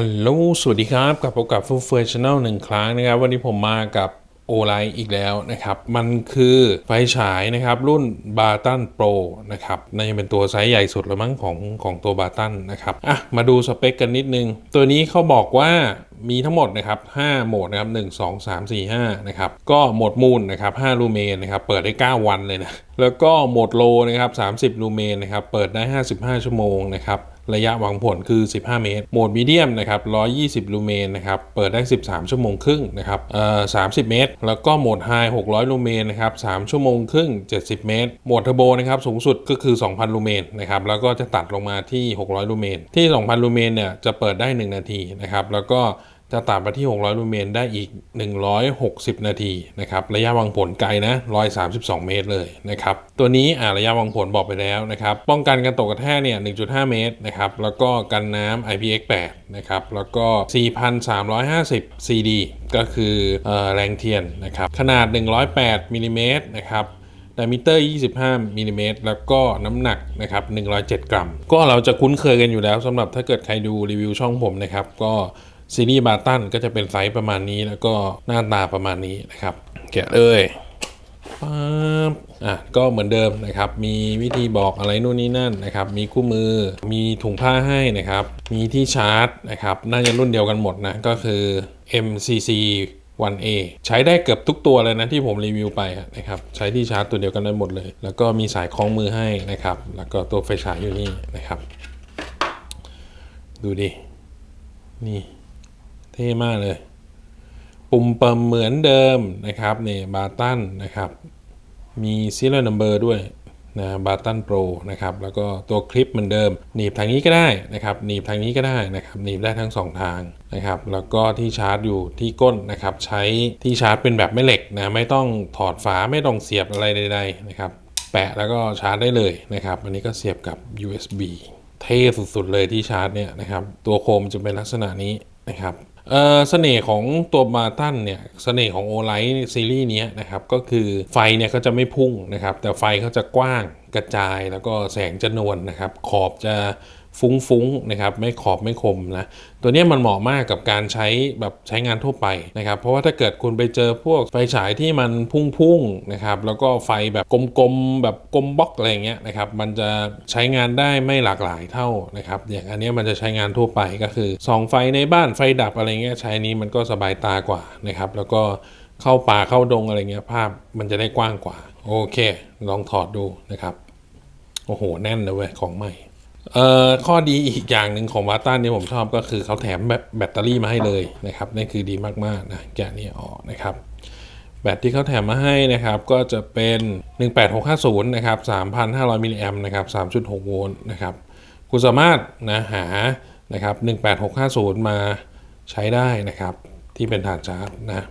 ฮัลโหล สวัสดีครับ กลับพบกับฟูเฟอร์ชแนลหนึ่งครั้งนะครับ วันนี้ผมมากับโอไลอีกแล้วนะครับ มันคือไฟฉายนะครับ รุ่นบาตันโปรนะครับน่าจะเป็นตัวไซส์ใหญ่สุดแล้วมั้งของของตัวบาตันนะครับ อะ มาดูสเปคกันนิดนึง ตัวนี้เขาบอกว่ามีทั้งหมดนะครับ 5 โหมดนะครับ 1 2 3 4 5 นะครับ ก็โหมดมูลนะครับ 5 ลูเมนนะครับ เปิดได้ 9 วันเลยนะ แล้วก็โหมดโลนะครับ 30 ลูเมนนะครับ เปิดได้ 55 ชั่วโมงนะครับ ระยะหวังผลคือ 15 เมตร โหมดมีเดียมนะครับ 120 ลูเมนนะครับ เปิดได้ 13 ชั่วโมงครึ่งนะครับ เอ่อ 30 เมตร แล้วก็โหมดไฮ600 ลูเมนนะครับ 3 ชั่วโมงครึ่ง 70 เมตร โหมดเทอร์โบนะครับ สูงสุดก็คือ 2,000 ลูเมนนะครับ แล้วก็จะตัดลงมาที่ 600 ลูเมน ที่ 2,000 ลูเมนเนี่ย จะเปิดได้ 1 นาทีนะครับ แล้วก็ จะตัดไปที่ 600 ลูเมนได้อีก 160 นาทีนะครับ ระยะวางผลไกลนะ 132 เมตรเลยนะครับ ตัวนี้อ่าระยะวางผลบอกไปแล้วนะครับ ป้องกันการตกกระแทกเนี่ย 1.5 เมตรนะครับ แล้วก็กันน้ำ IPX8 นะครับ แล้วก็ 4,350 CD ก็คือออแรงเทียนนะครับ ขนาด 108มิลลิเมตรนะครับไดมิเตอร์ 25มิลลิเมตรแล้วก็น้ำหนักนะครับ 107 กรัม ก็เราจะคุ้นเคยกันอยู่แล้วสำหรับถ้าเกิดใครดูรีวิวช่องผมนะครับ ก็ ซีรีส์บาตันก็จะเป็นไซส์ประมาณนี้แล้วก็หน้าตาประมาณนี้นะครับแกะเลยปั๊บอะก็เหมือนเดิมนะครับ มีวิธีบอกอะไรนู่นนี่นั่นนะครับ มีคู่มือ มีถุงผ้าให้นะครับ มีที่ชาร์จนะครับ น่าจะรุ่นเดียวกันหมดนะ ก็คือ MCC 1A ใช้ได้เกือบทุกตัวเลยนะที่ผมรีวิวไปนะครับ ใช้ที่ชาร์จตัวเดียวกันได้หมดเลย แล้วก็มีสายคล้องมือให้นะครับ แล้วก็ตัวไฟฉายอยู่นี่นะครับ ดูดิ นี่ เท่มากเลย ปุ่มเปิมเหมือนเดิมนะครับเนี่ยบาตันนะครับ มี serial number ด้วยนะบาตันโปรนะครับ แล้วก็ตัวคลิปเหมือนเดิม หนีบทางนี้ก็ได้นะครับหนีบทางนี้ก็ได้นะครับหนีบได้ทั้งสองทางนะครับ แล้วก็ที่ชาร์จอยู่ที่ก้นนะครับ ใช้ที่ชาร์จเป็นแบบแม่เหล็กนะไม่ต้องถอดฝาไม่ต้องเสียบอะไรใดๆนะครับ แปะแล้วก็ชาร์จได้เลยนะครับ อันนี้ก็เสียบกับ USB เท่สุดๆเลยที่ชาร์จเนี่ยนะครับ ตัวโคมจะเป็นลักษณะนี้นะครับ เสน่ห์ของตัวมาตันเนี่ยเสน่ห์ของโอไลท์ซีรีส์นี้นะครับก็คือไฟเนี่ยเขาจะไม่พุ่งนะครับแต่ไฟเขาจะกว้างกระจายแล้วก็แสงจะนวลนะครับขอบจะ ฟุ้งๆนะครับไม่ขอบไม่คมนะตัวนี้มันเหมาะมากกับการใช้แบบใช้งานทั่วไปนะครับเพราะว่าถ้าเกิดคุณไปเจอพวกไฟฉายที่มันพุ่งๆนะครับแล้วก็ไฟแบบกลมๆแบบกลมบล็อกอะไรเงี้ยนะครับมันจะใช้งานได้ไม่หลากหลายเท่านะครับอย่างอันนี้มันจะใช้งานทั่วไปก็คือส่องไฟในบ้านไฟดับอะไรเงี้ยใช้นี้มันก็สบายตากว่านะครับแล้วก็เข้าป่าเข้าดงอะไรเงี้ยภาพมันจะได้กว้างกว่า โอเค ลองถอดดูนะครับ โอ้โห แน่นเลยเว้ยของใหม่ เอ่อข้อดีอีกอย่างหนึ่งของวาตันที่ผมชอบก็คือเขาแถมแบตแบตเตอรี่มาให้เลยนะครับนั่คือดีมากๆนะแกะนี่ออกนะครับ แบตที่เขาแถมมาให้นะครับ ก็จะเป็น 18650 นะครับ 3,500 มิลลิแอมป์นะครับ 3.6 โวลต์นะครับ คุณสามารถนะหานะครับ 18650 มาใช้ได้นะครับ ที่เป็นฐานชาร์จนะ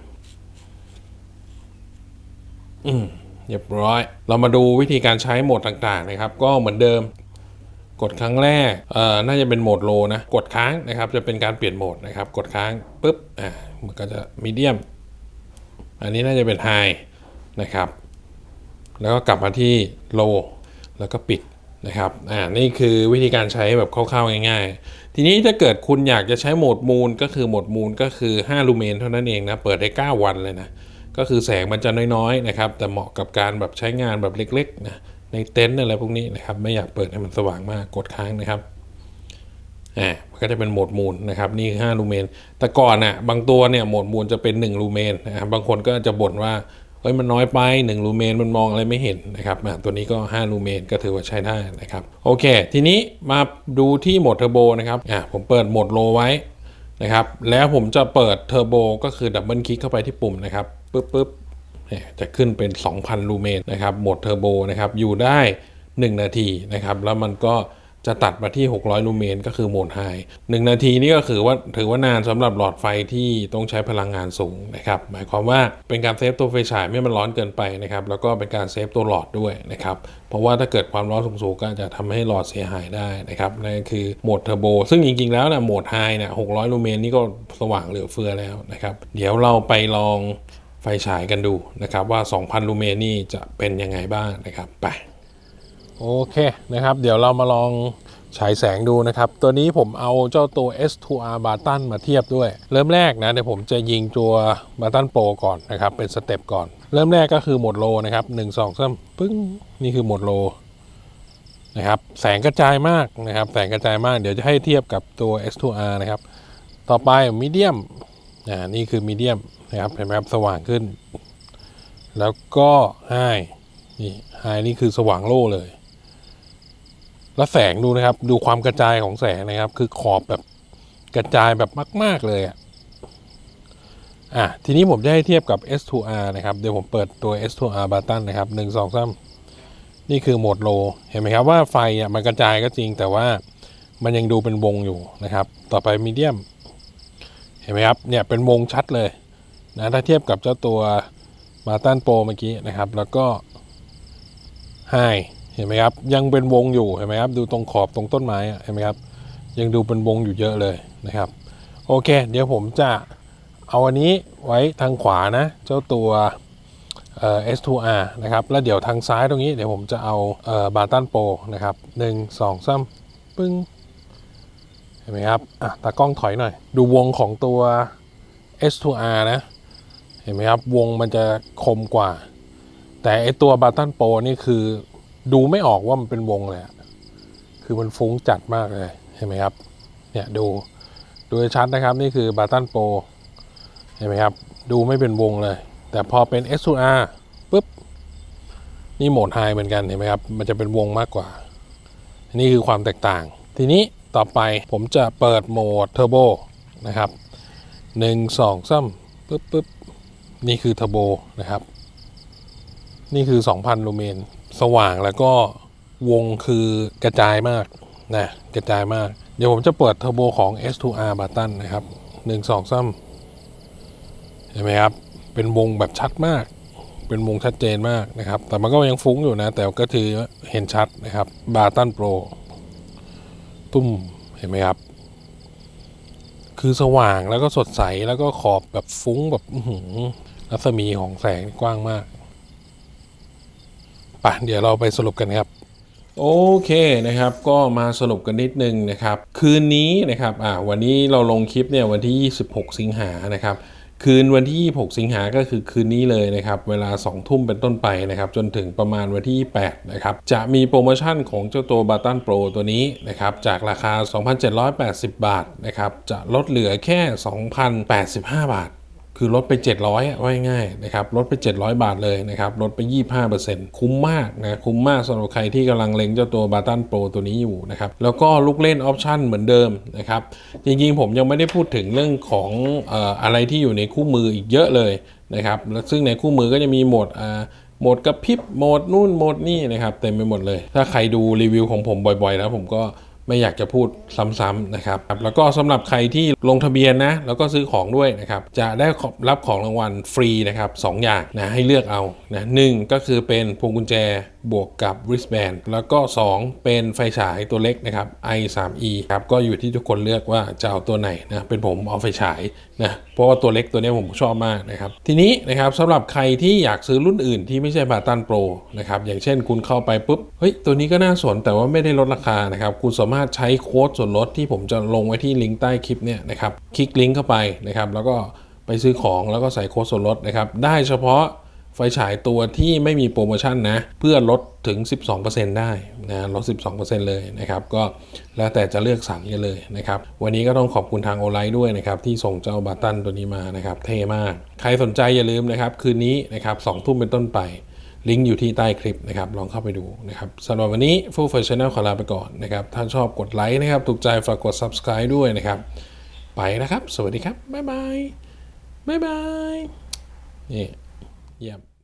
อืมเรียบร้อย เรามาดูวิธีการใช้โหมดต่างๆนะครับ ก็เหมือนเดิม กดครั้งแรกเอ่อน่าจะเป็นโหมดโลนะ กดค้างนะครับ จะเป็นการเปลี่ยนโหมดนะครับ กดค้างปุ๊บ อ่า มันก็จะมีเดียม อันนี้น่าจะเป็นไฮนะครับ แล้วก็กลับมาที่โลแล้วก็ปิดนะครับ อ่า นี่คือวิธีการใช้แบบคร่าวๆง่ายๆ ทีนี้ถ้าเกิดคุณอยากจะใช้โหมดมูลก็คือโหมดมูลก็คือ 5 ลูเมนเท่านั้นเองนะ เปิดได้ 9 วันเลยนะ ก็คือแสงมันจะน้อยๆ นะครับ แต่เหมาะกับการแบบใช้งานแบบเล็กๆ นะ ในเต็นท์อะไรพวกนี้นะครับ ไม่อยากเปิดให้มันสว่างมากกดค้างนะครับอ่ามันก็จะเป็นโหมดมูลนะครับ นี่คือ5ลูเมน แต่ก่อนน่ะบางตัวเนี่ยโหมดมูลจะเป็น1ลูเมนนะครับบางคนก็จะบ่นว่าเฮ้ยมันน้อยไป1ลูเมนมันมองอะไรไม่เห็นนะครับตัวนี้ก็5ลูเมนก็ถือว่าใช้ได้นะครับ โอเค ทีนี้มาดูที่โหมดเทอร์โบนะครับอ่าผมเปิดโหมดโลไว้นะครับ แล้วผมจะเปิดเทอร์โบก็คือดับเบิลคลิกเข้าไปที่ปุ่มนะครับปึ๊บปึ๊บ จะขึ้นเป็น 2,000 ลูเมนนะครับโหมดเทอร์โบนะครับอยู่ได้ 1 นาทีนะครับแล้วมันก็จะตัดมาที่ 600 ลูเมนก็คือโหมดไฮ1นาทีนี่ก็คือว่าถือว่านานสำหรับหลอดไฟที่ต้องใช้พลังงานสูงนะครับ หมายความว่าเป็นการเซฟตัวไฟฉายไม่ให้มันร้อนเกินไปนะครับ แล้วก็เป็นการเซฟตัวหลอดด้วยนะครับ เพราะว่าถ้าเกิดความร้อนสูงๆก็จะทำให้หลอดเสียหายได้นะครับ นั่นคือโหมดเทอร์โบ ซึ่งจริงๆแล้วนะโหมดไฮเนี่ย600 ลูเมนนี่ก็สว่างเหลือเฟือแล้วนะครับ เดี๋ยวเราไปลอง ไฟฉายกันดูนะครับว่า 2,000 ลูเมนนี่จะเป็นยังไงบ้างนะครับไปโอเคนะครับ เดี๋ยวเรามาลองฉายแสงดูนะครับ ตัวนี้ผมเอาเจ้าตัว S2R b a t o n มาเทียบด้วย เริ่มแรกนะเดี๋ยวผมจะยิงตัว b a t o n Pro ก่อนนะครับ เป็นสเต็ปก่อน เริ่มแรกก็คือโหมดโลนะครับ1 2 3ปึ้งนี่คือโหมดโลนะครับแสงกระจายมากนะครับ แสงกระจายมากเดี๋ยวจะให้เทียบกับตัว S2R นะครับ ต่อไปมีเดียม อ่านี่คือมีเดียมนะครับเห็นไหมครับสว่างขึ้น แล้วก็ไฮนี่ไฮนี่คือสว่างโล่เลย แล้วแสงดูนะครับ ดูความกระจายของแสงนะครับ คือขอบแบบกระจายแบบมาก ๆ เลยอะอะ ทีนี้ผมจะให้เทียบกับ S2R นะครับ เดี๋ยวผมเปิดตัว S2R button นะครับหนึ่งสองสามนี่คือโหมดโล เห็นไหมครับว่าไฟอะมันกระจายก็จริงแต่ว่ามันยังดูเป็นวงอยู่นะครับ ต่อไปมีเดียม เห็นไหมครับเนี่ยเป็นวงชัดเลยนะถ้าเทียบกับเจ้าตัวมาตันโปรเมื่อกี้นะครับ แล้วก็ไฮเห็นไหมครับ ยังเป็นวงอยู่เห็นไหมครับ ดูตรงขอบตรงต้นไม้อะเห็นไหมครับ ยังดูเป็นวงอยู่เยอะเลยนะครับ โอเค เดี๋ยวผมจะเอาอันนี้ไว้ทางขวานะ เจ้าตัวเอ่อ S2R นะครับ แล้วเดี๋ยวทางซ้ายตรงนี้เดี๋ยวผมจะเอาเอ่อบาตันโปรนะครับหนึ่งสองสามปึ้ง ห็นไหมครับอะตากล้องถอยหน่อย ดูวงของตัว S2R นะ เห็นไหมครับ วงมันจะคมกว่า แต่ไอตัว Button Pro นี่คือ ดูไม่ออกว่ามันเป็นวงเลย คือมันฟุ้งจัดมากเลย เห็นไหมครับ เนี่ยดู ดูชัดนะครับ นี่คือ Button Pro เห็นไหมครับ ดูไม่เป็นวงเลย แต่พอเป็น S2R ปุ๊บ นี่โหมดไฮเหมือนกัน เห็นไหมครับ มันจะเป็นวงมากกว่า นี่คือความแตกต่าง ทีนี้ ต่อไปผมจะเปิดโหมดเทอร์โบนะครับหนึ่งสองซ้ำปึ๊บปึ๊บนี่คือเทอร์โบนะครับ นี่คือ 2,000ลูเมน สว่างแล้วก็วงคือกระจายมากนะกระจายมาก เดี๋ยวผมจะเปิดเทอร์โบของ S2R button นะครับหนึ่งสองซ้ำเห็นไหมครับ เป็นวงแบบชัดมาก เป็นวงชัดเจนมากนะครับ แต่มันก็ยังฟุ้งอยู่นะ แต่ก็ถือเห็นชัดนะครับบาตันโปร ตุ้มเห็นไหมครับ คือสว่างแล้วก็สดใสแล้วก็ขอบแบบฟุ้งแบบหืรัศมีของแสงกว้างมากป่ะเดี๋ยวเราไปสรุปกันครับ โอเคนะครับ ก็มาสรุปกันนิดนึงนะครับ คืนนี้นะครับอ่าวันนี้เราลงคลิปเนี่ยวันที่ 26 สิงหานะครับ คืนวันที่ 26 สิงหาก็คือคืนนี้เลยนะครับ เวลา 2 ทุ่มเป็นต้นไปนะครับ จนถึงประมาณวันที่8นะครับ จะมีโปรโมชั่นของเจ้าตัวบัตรนโปรตัวนี้นะครับ จากราคา 2,780 บาทนะครับ จะลดเหลือแค่ 2,085 บาท คือลดไป 700อะว่าง่ายๆนะครับลดไป 700 บาทเลยนะครับลดไป 25%คุ้มมากนะคุ้มมากสำหรับใครที่กำลังเล็งเจ้าตัว b a t o n Pro ตัวนี้อยู่นะครับแล้วก็ลูกเล่นออปชันเหมือนเดิมนะครับจริงๆผมยังไม่ได้พูดถึงเรื่องของออะไรที่อยู่ในคู่มืออีกเยอะเลยนะครับแล้วซึ่งในคู่มือก็จะมีโหมดอ่าโหมดกระพริบโหมดนู่นโหมดนี่นะครับเต็มไปหมดเลย ถ้าใครดูรีวิวของผมบ่อยๆแล้วผมก็ ไม่อยากจะพูดซ้ำๆนะครับ แล้วก็สำหรับใครที่ลงทะเบียนนะ แล้วก็ซื้อของด้วยนะครับ จะได้รับของรางวัลฟรีนะครับสองอย่างนะให้เลือกเอานะหนึ่งก็คือเป็นพวงกุญแจบวกกับ wristband แล้วก็ 2 เป็นไฟฉายตัวเล็กนะครับ i3e ครับก็อยู่ที่ทุกคนเลือกว่าจะเอาตัวไหนนะเป็นผมเอาไฟฉายนะเพราะว่าตัวเล็กตัวนี้ผมชอบมากนะครับ ทีนี้นะครับสำหรับใครที่อยากซื้อรุ่นอื่นที่ไม่ใช่บาตันโปรนะครับอย่างเช่นคุณเข้าไปปุ๊บเฮ้ยตัวนี้ก็น่าสนแต่ว่าไม่ได้ลดราคานะครับคุณสามารถใช้โค้ดส่วนลดที่ผมจะลงไว้ที่ลิงก์ใต้คลิปเนี่ยนะครับ คลิกลิงก์เข้าไปนะครับ แล้วก็ไปซื้อของแล้วก็ใส่โค้ดส่วนลดนะครับ ได้เฉพาะไฟฉายตัวที่ไม่มีโปรโมชั่นนะ เพื่อลดถึง 12%ได้นะลด 12%เลยนะครับ ก็แล้วแต่จะเลือกสรรกันเลยนะครับ วันนี้ก็ต้องขอบคุณทางโอไลน์ด้วยนะครับ ที่ส่งเจ้าบัตตันตัวนี้มานะครับ เท่มาก ใครสนใจอย่าลืมนะครับ คืนนี้นะครับสองทุ่มเป็นต้นไป ลิงก์อยู่ที่ใต้คลิปนะครับ ลองเข้าไปดูนะครับสำหรับวันนี้ฟู l เฟ r ร์ช n แนลขอลาไปก่อนนะครับ ถ้าชอบกดไลค์นะครับ ถูกใจฝากกด subscribe ด้วยนะครับ ไปนะครับ สวัสดีครับ บ๊ายบาย บ๊ายบาย นี่ เยี่ยม